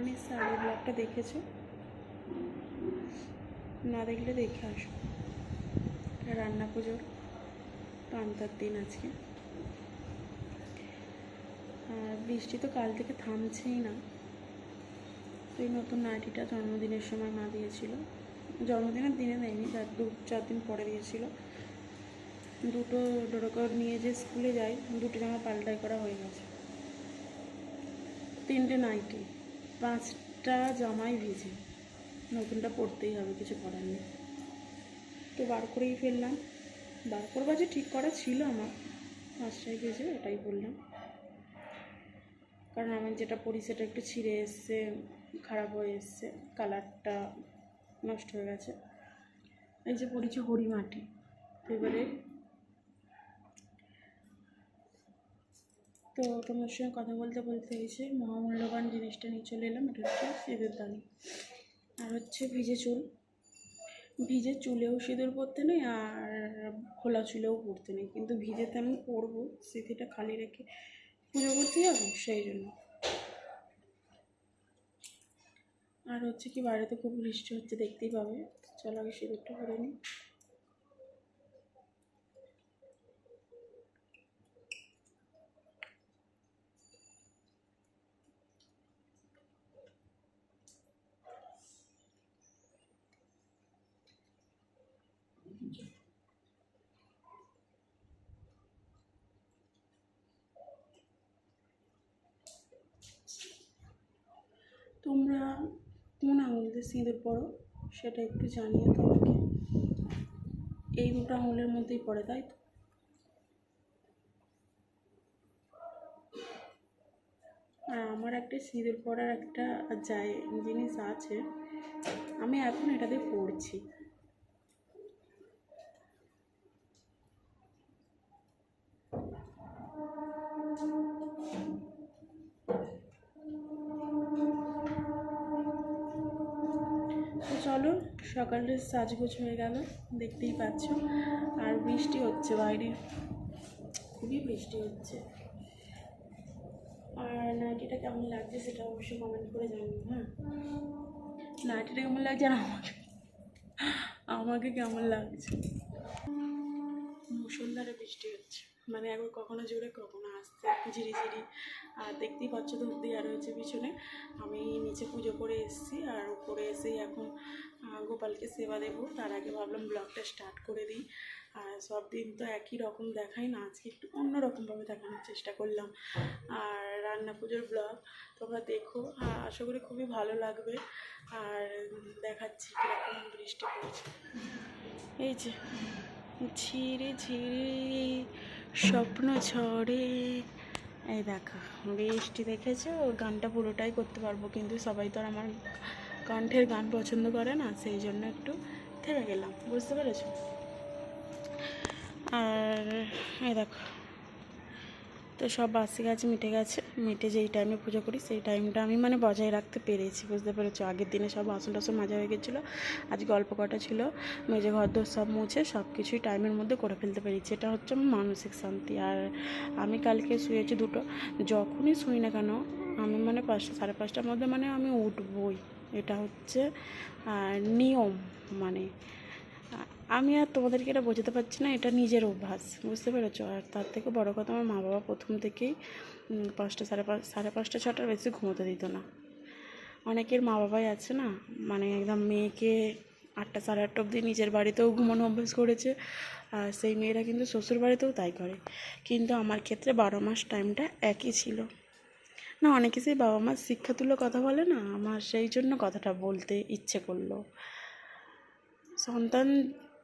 নিশ্চয় আগের ব্লগটা দেখেছ? না দেখলে দেখে আসো। রান্না পুজোর পান্তার দিন আজকে। আর বৃষ্টি তো কাল থেকে থামছেই না। তো এই নতুন নাইটিটা জন্মদিনের সময় মা দিয়েছিল। জন্মদিনের দিনে দেয়নি তার দু, চার দিন পরে দিয়েছিল। দুটো ডোরকর নিয়ে যে স্কুলে যাই দুটো জামা পাল্টাই করা হয়ে গেছে। তিনটে নাইটি। পাঁচটা জামাই ভিজে। নতুনটা পরতেই হবে, কিছু করার নেই। তো বার করেই ফেললাম। বার করবা যে ঠিক করা ছিল আমার। পাঁচটায় ভেজে এটাই বললাম কারণ আমি যেটা পরি সেটা একটু ছিঁড়ে এসছে, খারাপ হয়ে এসছে, কালারটা নষ্ট হয়ে গেছে। এই যে পড়েছি হরি মাটি এবারে তো তোমার সঙ্গে কথা বলতে বলতে এসে মহামূল্যবান জিনিসটা নিয়ে চলে এলাম, এটা হচ্ছে সিঁদুর দানি। আর হচ্ছে ভিজে চুল। ভিজে চুলেও সিঁদুর পরতে নেই আর খোলা চুলেও পরতে নেই। কিন্তু ভিজেতে আমি পরবো, স্মৃতিটা খালি রেখে পুজো করতে যাব, সেই জন্য। আর হচ্ছে কি, বাইরে তো খুব বৃষ্টি হচ্ছে, দেখতেই পাবে। চলো আগে সিঁদুরটা করে নিই তোমরা কোন আঙুল দিয়ে সিঁদুর পরো সেটা একটু জানিয়ে তো আমাকে। এই দুটো আঙুলের মধ্যেই পড়ে, তাই তো? আর আমার একটা সিঁদুর পরার একটা যায় জিনিস আছে, আমি এখন এটাতে পড়ছি। সকালের সাজগোজ হয়ে গেল, দেখতেই পাচ্ছ। আর বৃষ্টি হচ্ছে বাইরে। খুবই বৃষ্টি হচ্ছে। আর নাইটিটা কেমন লাগছে সেটা অবশ্যই কমেন্ট করে জানিও হ্যাঁ? নাইটিটা কেমন লাগছে আর আমাকে? আমাকে কেমন লাগছে? মুসলধারে বৃষ্টি হচ্ছে। মানে একবার কখনো জোরে কখনো আসছে ঝিরি আর দেখতেই পাচ্ছ তো দেওয়া রয়েছে পিছনে। আমি নিচে পুজো করে এসেছি আর উপরে এসেই এখন গোপালকে সেবা দেবো। তার আগে ভাবলাম ব্লগটা স্টার্ট করে দিই। আর সব দিন তো একই রকম দেখাই না, আজকে একটু অন্যরকমভাবে দেখানোর চেষ্টা করলাম। আর রান্না পুজোর ব্লগ তোমরা দেখো। আশা করি খুবই ভালো লাগবে। আর দেখাচ্ছি কীরকম বৃষ্টি পড়ছে। এই যে, ঝিরি ঝিরে স্বপ্ন ঝরে এই দেখো, বৃষ্টি দেখেছ? গানটা পুরোটাই করতে পারব, কিন্তু সবাই তো আর আমার কণ্ঠের গান পছন্দ করে না, সেই জন্য একটু থেমে গেলাম, বুঝতে পেরেছ? আর এই দেখো তো সব বাসি গাছ মিটে গেছে, মিটে যেই টাইমে পুজো করি, সেই টাইমটা আমি মানে বজায় রাখতে পেরেছি, বুঝতে পেরেছ? আগের দিনে সব বাসন টাসন মাজা হয়ে গেছিল আজ গল্প কটা ছিল, মেজে ঘর দোর সব মুছে সব কিছুই টাইমের মধ্যে করে ফেলতে পেরেছি। এটা হচ্ছে আমার মানসিক শান্তি। আর আমি কালকে শুয়েছি দুটো, যখনই শুই না কেন, আমি মানে পাঁচটা, সাড়ে পাঁচটার মধ্যে মানে আমি উঠবই। এটা হচ্ছে নিয়ম মানে আমি আর তোমাদেরকে এটা বোঝাতে পারছি না, এটা নিজের অভ্যাস, বুঝতে পেরেছ? আর তার থেকে বড় কথা, আমার মা বাবা প্রথম থেকেই পাঁচটা সাড়ে পাঁচ, সাড়ে পাঁচটা, ছটার বেশি ঘুমোতে দিত না। অনেকের মা বাবাই আছে না মানে একদম মেয়েকে আটটা, সাড়ে আটটা অবধি নিজের বাড়িতেও ঘুমানো অভ্যাস করেছে, আর সেই মেয়েরা কিন্তু শ্বশুর বাড়িতেও তাই করে। কিন্তু আমার ক্ষেত্রে বারো মাস টাইমটা একই ছিল। না, অনেকে সেই বাবা মার শিক্ষা তুলে কথা বলে না, আমার সেই জন্য কথাটা বলতে ইচ্ছে করল। সন্তান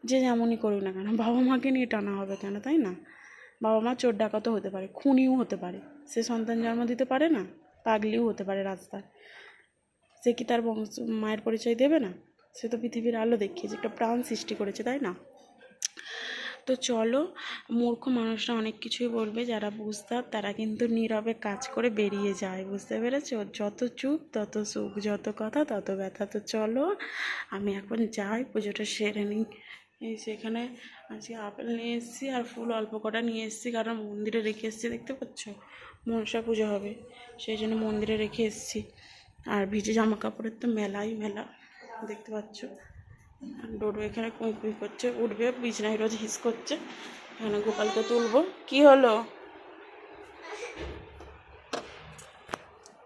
যে যেমনই করুক না কেন, বাবা মাকে নিয়ে টানা হবে কেন, তাই না? বাবা মা চোর ডাকাতও হতে পারে, খুনিও হতে পারে, সে সন্তান জন্ম দিতে পারে না, পাগলিও হতে পারে রাস্তায়। সে কি তার বংশ, মায়ের পরিচয় দেবে না? সে তো পৃথিবীর আলো দেখিয়েছে একটা প্রাণ সৃষ্টি করেছে, তাই না? তো চলো, মূর্খ মানুষরা অনেক কিছুই বলবে, যারা বুঝতাম তারা কিন্তু নীরবে কাজ করে বেরিয়ে যায়, বুঝতে পেরেছ? যত চুপ, তত সুখ, যত কথা, তত ব্যথা। তো চলো, আমি এখন যাই, পুজোটা সেরে নিই। এই সেখানে আজকে আপেল নিয়ে এসেছি আর ফুল অল্প কটা নিয়ে এসেছি, কারণ মন্দিরে রেখে এসেছি, দেখতে পাচ্ছ? মনসা পুজো হবে, সেই জন্য মন্দিরে রেখে এসেছি। আর ভিজে জামা কাপড়ের তো মেলাই, মেলা, দেখতে পাচ্ছ? ডোডো এখানে কুই কুই করছে, উঠবে বিছনায় রোজ হিস করছে। এখানে গোপালকে তুলবো। কি হলো?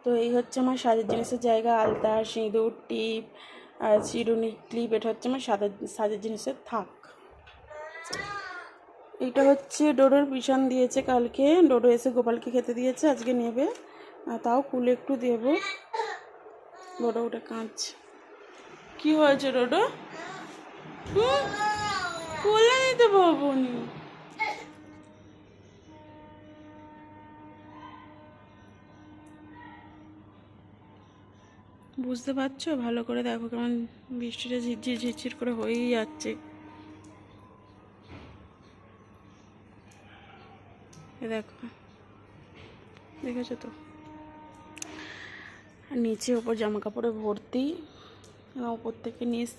তো এই হচ্ছে আমার সাজের জিনিসের জায়গা আলতা সিঁদুর, টিপ চিরুনি ক্লিপ এটা হচ্ছে আমার সাজের সাজের জিনিসের থাক। এইটা হচ্ছে ডোডোর পিছন দিয়েছে কালকে। ডোডো এসে গোপালকে খেতে দিয়েছে, আজকে নেবে। তাও কুলে একটু দেবো। ডোডো ওটা কাঁচ। কি হয়েছে ডোডো? কুলে নিতে পারব বুঝতে পারছ? ভালো করে দেখো কেমন বৃষ্টিটা ঝিরঝির ঝিরঝির করে হয়েই যাচ্ছে। দেখো, দেখেছ তো? নিচে ওপর জামা কাপড়ে ভর্তি এবং ওপর থেকে নিচ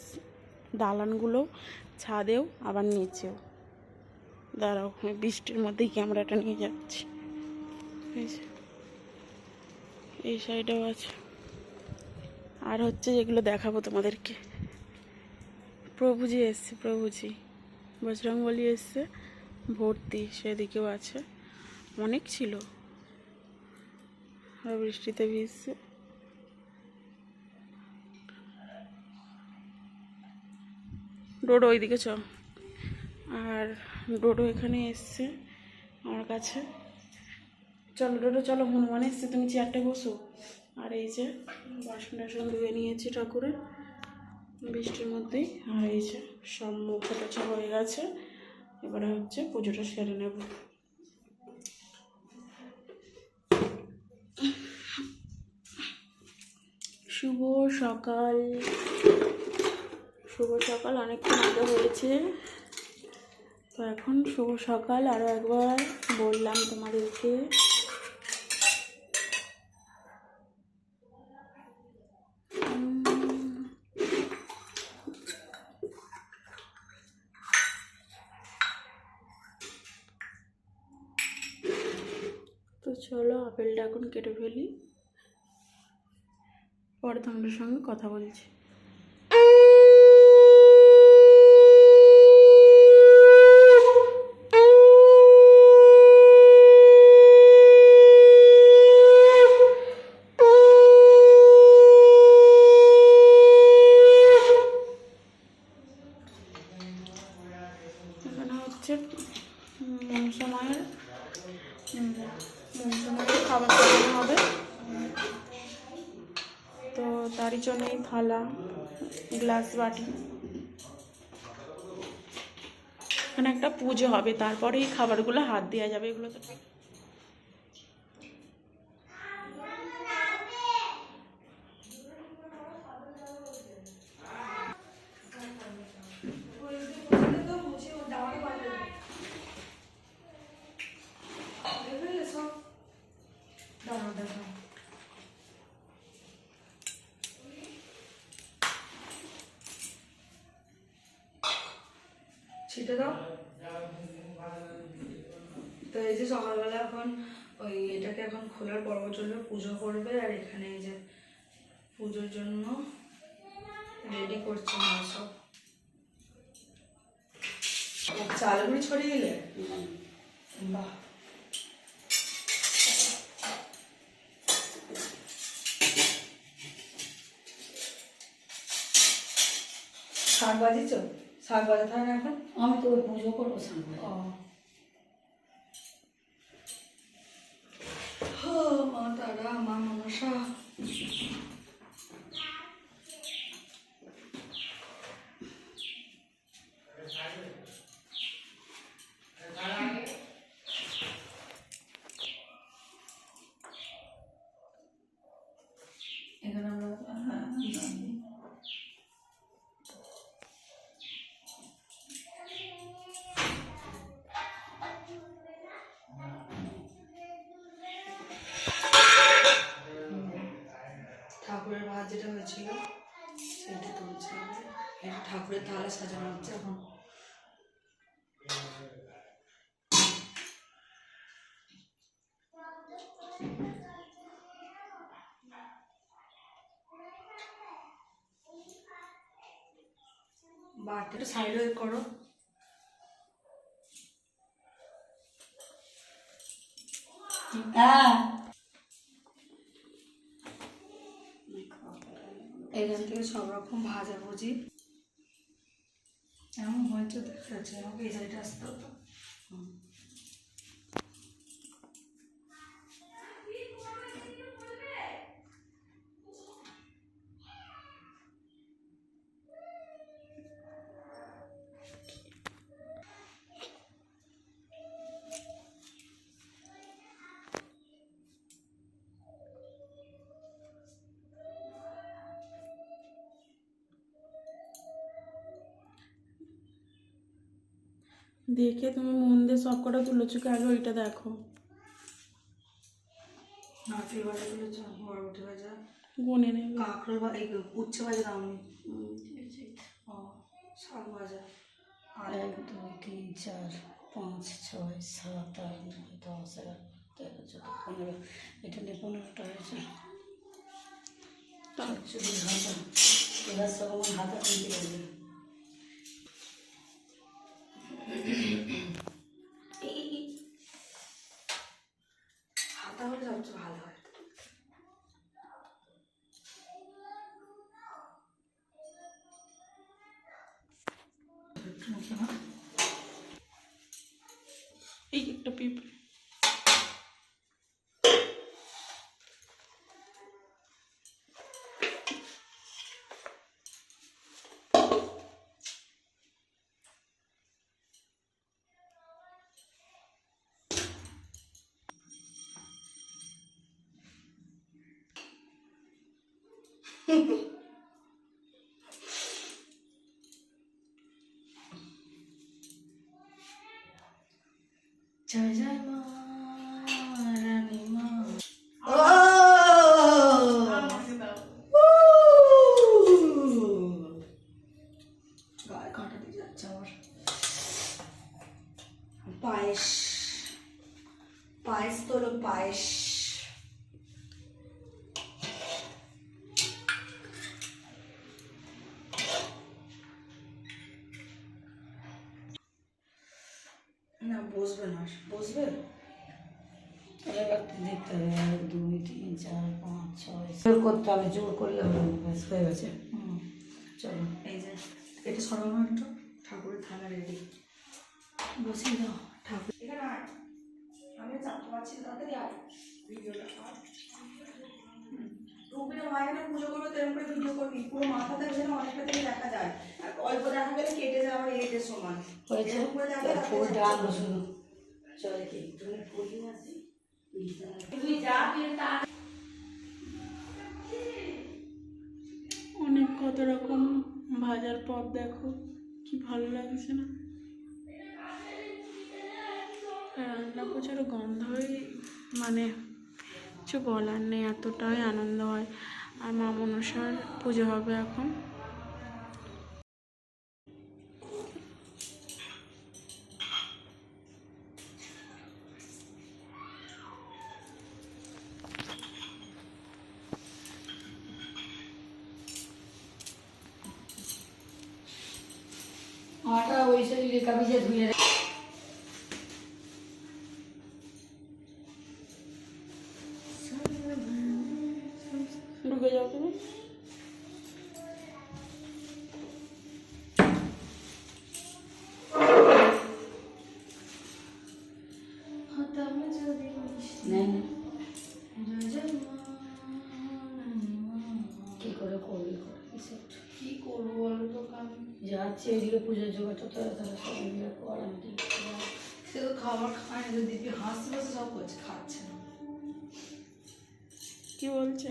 দালানগুলো, ছাদেও, আবার নিচেও। দাঁড়াও, আমি বৃষ্টির মধ্যেই ক্যামেরাটা নিয়ে যাচ্ছি। এই সাইডেও আছে। আর হচ্ছে যেগুলো দেখাবো তোমাদেরকে। প্রভুজি এসছে প্রভুজি বজরংবলী এসছে, ভর্তি, সেদিকেও আছে। অনেক ছিল। বৃষ্টিতে ভিজছে। ডোডো, ওইদিকে চ আর ডোডো এখানে এসছে আমার কাছে। চলো, ডোডো, চলো, হনুমান এসছে, তুমি চেয়ারটা বসো। আর এই যে বাসন টাসন ধুয়ে নিয়েছি ঠাকুরের। বৃষ্টির মধ্যেই। আর এই যে সব মুখ টোছা হয়ে গেছে। এবারে হচ্ছে পুজোটা সেরে নেব। শুভ সকাল। শুভ সকাল, অনেকক্ষণ আগে হয়েছে। তো এখন শুভ সকাল। আরও একবার বললাম তোমাদেরকে তো চলো আপেলটা এখন কেটে ফেলি। পরে তোমাদের সঙ্গে কথা বলছি এখানে হচ্ছে মনসা মায়ের মনসা মায়ের খাবার খাওয়ানো হবে তো তারই জন্য এই থালা গ্লাস বাটি এখানে একটা পুজো হবে তারপরে এই খাবারগুলো হাত দেওয়া যাবে এগুলো তো। ছিটে দাও। তো এই যে সকালবেলা এখন ওই এটাকে এখন খোলার পর্ব চলবে পুজো করবে আর এখানে এই যে পুজোর জন্য রেডি করছে মা সব। চালগুড়ি ছড়িয়ে দিলে? বাহ। শাক বাজিছ শাক বাজাতে হয় না এখন? আমি তো পুজো করব সামনে ও। মা তারা মা মনসা। বাট একটু সাইড ওয়ে করো। এখান থেকে সব রকম ভাজা ভুজি। এমন হয়েছে দেখা যাচ্ছে আমাকে এই সাইডে আসতে হতো দেখে তুমি মন দিয়ে সব কটা তুলেছো আগে ওইটা দেখো। গুনে কাঁকড়ো বা এই উচ্ছে ভাজা শাক ভাজা। এক দুই তিন চার পাঁচ ছয় সাত আট নয় দশ এগারো তেরো চোদ্দ পনেরো এটা নিয়ে পনেরোটা হয়েছে। চল্লিশ হাজার এবার সব আমার হাতে কিনতে হাতা হলে সবচেয়ে ভালো হয়। এই একটা পিঁপড়ে জয় জয় মা রানী মা পায়েস। পায়েস তো হলো পায়েস। না বসবে এবার দেখতে হবে এক দুই তিন চার পাঁচ ছয় জোর করতে হবে জোর করলে হবে ব্যাস হয়ে গেছে। হুম চলো এই যে এটা সরানো একটু ঠাকুরের থালা রেডি বসিয়ে দাও ঠাকুর। এখানে আমি জানতে পারছি তাড়াতাড়ি আয়। ভিডিওটা রুবিনা মায়ের পুজো করবে তো এরকম করে ভিডিও করবি। পুরো মাথা থাকবে না অনেকটা থেকে দেখা যায়। আর অল্প দেখা গেলে কেটে যায় আমার এটের সমান। হয়েছে। দেখা শুধু অনেক কত রকম ভাজার পর দেখো, কি ভালো লাগছে না? রান্না প্রচুর গন্ধই মানে কিছু বলার নেই, এতটাই আনন্দ হয়। আর মা মনসার পুজো হবে এখন। এদিকে পুজোর জোগাড়টা তো তারা সব মিলে কর আমি দেখি। সে তো খাবার খায় না দিদি হাসতে হাসতে সব করছে খাচ্ছে না কি বলছে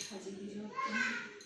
সাজিয়ে দিল সুযোগ করে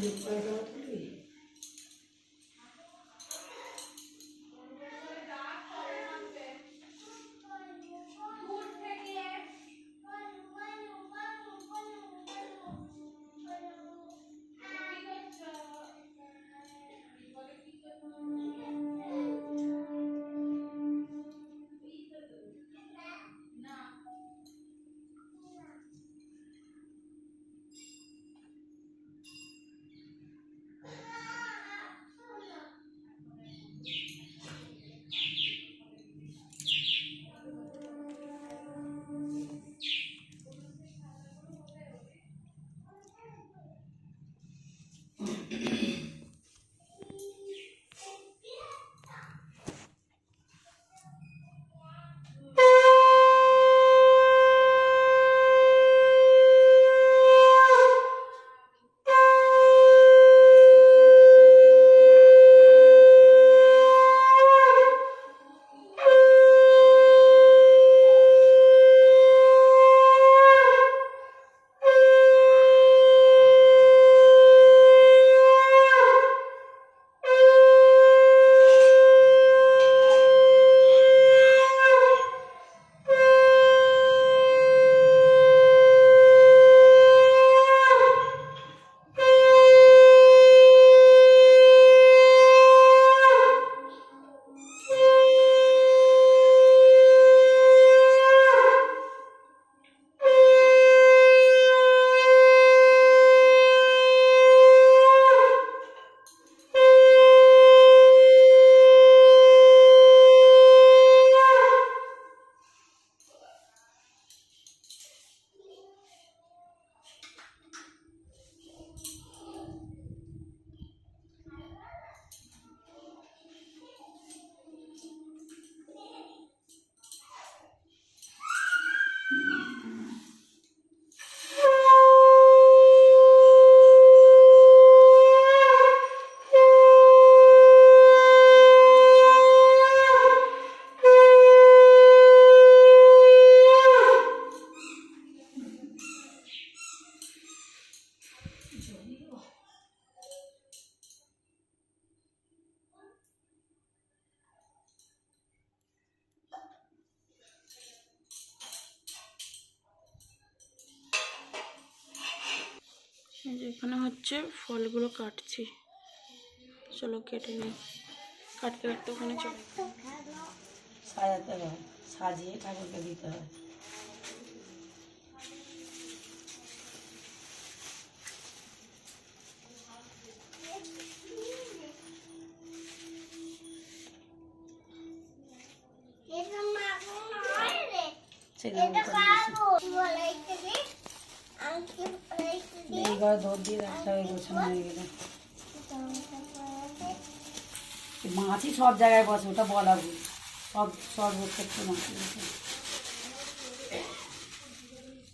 দেওয়া তুলবি ফলগুলো কাটছি। চলো কেটে নিই। কাটতে কাটতে ওখানে চলে। সাজাতে হয় সাজিয়ে ঠাকুরকে দিতে হয় করে দিয়েছি। এই ঘরে দিয়ে রাখতে হবে গোছানো হয়ে গেলে মাছি সব জায়গায় বসে, ওটা বলা ভুল। সব সর্বক্ষেত্রে মাছি।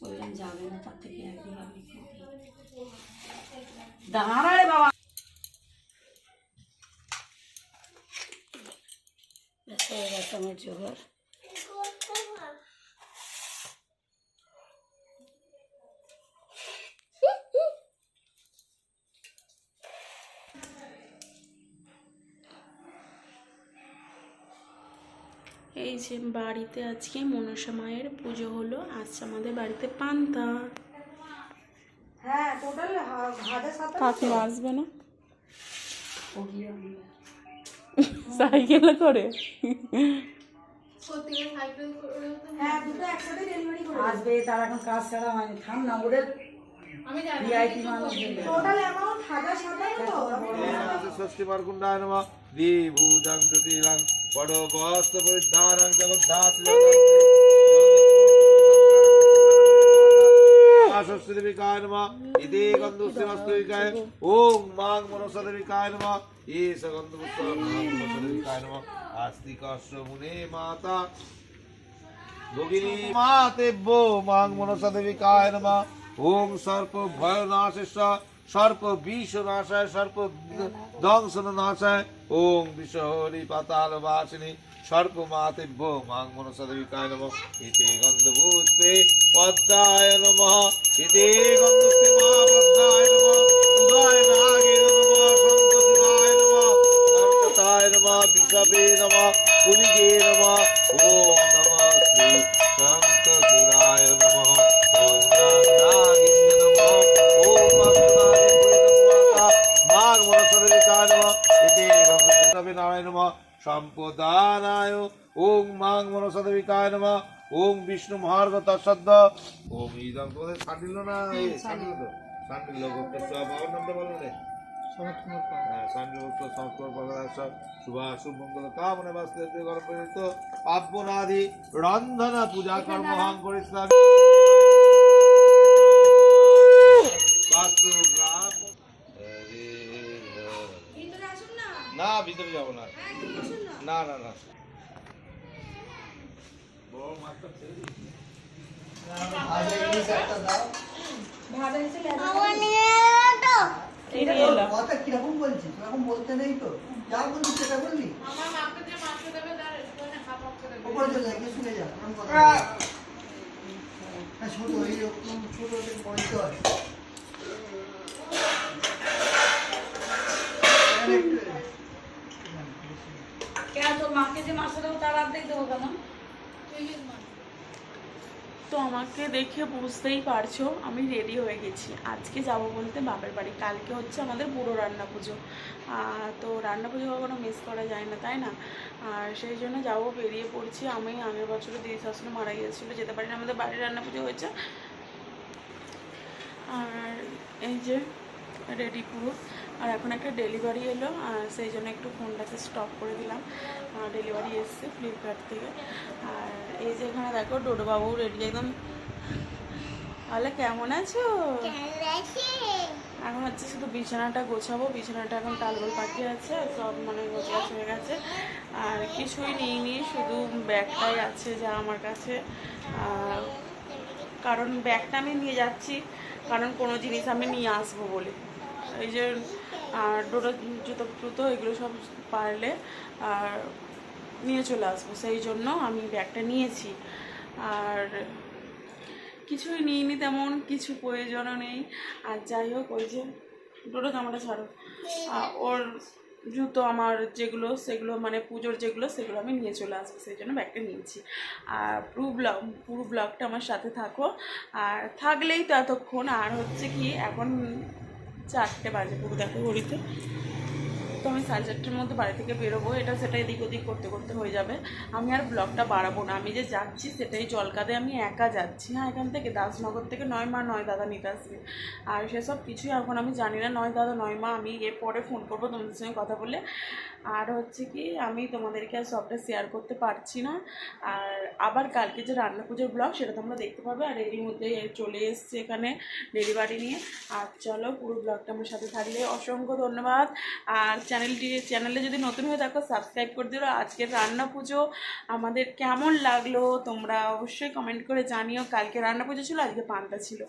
বসে যাবে না, তার থেকে একদিন বাবা। হয়ে গেছে আমার জোগাড়। এই যে বাড়িতে আজকে মনসা মায়ের পুজো হলো আজকে আমাদের বাড়িতে পান্তা। হ্যাঁ টোটাল হাজার সাত কাকিমা আসবে না? সাইকেলে করে? হ্যাঁ দুটো একসাথে ডেলিভারি করে আসবে তার এখন কাজ ছাড়া হয়নি থাম না ওদের অ্যামাউন্ট হাজার সাতান্ন তো ষষ্ঠী মার্কুণ্ডায় নম বিভূজাং জ্যোতিরাং পড়ো বস্ত্র পরিধারং জগদ্ধাত্রী সরস্বতীকায় নম ইতি গন্ধুস্তিমস্তুকায় ওম মাং মনসদেবিকায় নম এস গন্ধপুষ্পদেবিকায় নম আস্তিকস্য মুনে মাতা যোগিনী মাতেব্য মাং মনসদেবিকায় নম ওম সর্প ভয় নাশেষ সর্প বিষ নাশায়, সর্প দংশন নাশায়। ওম বিশহরি পাতাল বাসিনী সর্প মাতেব্য মাং মনসদেবিকায় নম। ইতি গন্ধপুষ্পে পদ্মায় নম। ইতি গন্ধপুষ্পে মা পদ্মায় নম। উদয় নাগে নম। শঙ্কশিবায় নম। কর্কটায় বিষবে নম। নম। নম শ্রী নম। মনসদেবিকায় নম। ইতি নারায়ণ নম। সম্পদানায় ওম মাং মনসদেবিকায় নম। ওম বিষ্ণু মহার্গ তৎসদ্দ ওম ইদম তোমাদের সান্ডিল না? এই সান্ডিল তো। সান্ডিল গোত্র বাবার নামটা বলো রে হ্যাঁ সান্ডিল গোত্র সংস্কর ভগবান ভিতরে যাব না না না না। কথা কীরকম বলছিস বলতে নেই তো যা বলছিস সেটা বললি ওপরে চলে যা শুনে যা ছোট এইরকম ছোট বলতে হয় মাকে যে দেবো দেবো তো আমাকে দেখে বুঝতেই পারছ, আমি রেডি হয়ে গেছি। আজকে যাব বলতে বাপের বাড়ি, কালকে হচ্ছে আমাদের পুরো রান্না পুজো। তো রান্না পুজো কখনো মিস করা যায় না, তাই না? আর সেই জন্য যাব, বেরিয়ে পড়ছি আমি। আগের বছরে দিদি শাশুড়ি মারা গিয়েছিল, যেতে পারি না আমাদের বাড়ির রান্না পুজো হয়েছে। আর এই যে রেডি পুরো। আর এখন একটা ডেলিভারি এলো, আর সেই জন্য একটু ফোনটাকে স্টপ করে দিলাম। ডেলিভারি এসছে ফ্লিপকার্ট থেকে। আর এই যে এখানে দেখো, ডোডোবাবু রেডি একদম তাহলে কেমন আছো? এখন হচ্ছে শুধু বিছানাটা গোছাবো। বিছানাটা এখন টালগোল পাখি আছে সব মানে গোছাছ হয়ে গেছে। আর কিছুই নিয়ে শুধু ব্যাগটাই আছে যা আমার কাছে। কারণ ব্যাগটা আমি নিয়ে যাচ্ছি, কারণ কোনো জিনিস আমি নিয়ে আসব বলে। এই যে আর ডোটো জুতো জুতো, এগুলো সব পারলে, আর নিয়ে চলে আসব। সেই জন্য আমি ব্যাগটা নিয়েছি। আর কিছুই নিইনি, তেমন কিছু প্রয়োজনও নেই। আর যাই হোক, ওই যে ডোটো জামাটা ছাড়ো। ওর জুতো আমার যেগুলো, সেগুলো মানে পুজোর যেগুলো, সেগুলো আমি নিয়ে চলে আসব। সেই জন্য ব্যাগটা নিয়েছি। আর পুরো ব্লগ, পুরো ব্লগটা আমার সাথে থাকো। আর থাকলেই তো এতক্ষণ। আর হচ্ছে কি, এখন চারটে বাজে পুরো দেখো ঘড়িতে। তো আমি সাড়ে চারটের মধ্যে বাড়ি থেকে বেরোবো, এটা সেটা এদিক ওদিক করতে করতে হয়ে যাবে। আমি আর ব্লগটা বাড়াবো না, আমি যে যাচ্ছি সেটাই জলকাদে আমি একা যাচ্ছি। হ্যাঁ এখান থেকে দাসনগর থেকে নয় মা, নয় দাদা নিতে আসবে। আর সেসব কিছুই এখন আমি জানি না, নয় দাদা, নয় মা, আমি এরপরে ফোন করব তোমাদের সঙ্গে কথা বলে। আর হচ্ছে কি, আমি তোমাদেরকে আর সবটা শেয়ার করতে পারছি না। আর আবার কালকে যে রান্না পুজোর ব্লগ সেটা তোমরা দেখতে পাবে। আর এরই মধ্যে চলে এসছে এখানে ডেলিভারি নিয়ে। আর চলো পুরো ব্লগটা আমার সাথে থাকলে অসংখ্য ধন্যবাদ। আর চ্যানেলটি চ্যানেলে যদি নতুন হয়ে থাকো সাবস্ক্রাইব করে দিও। আজকের রান্না পুজো আমাদের কেমন লাগল, তোমরা অবশ্যই কমেন্ট করে জানিও। কালকে রান্না পুজো ছিল, আজকে পান্তা ছিল।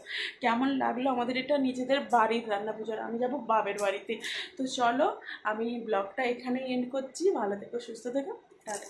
কেমন লাগল আমাদের এটা নিজেদের বাড়ির রান্না পুজোর? আমি যাব বাবের বাড়িতে। তো চলো, আমি ব্লগটা এখানেই এন্ড করছি ভালো থেকো সুস্থ থেকো টাটা।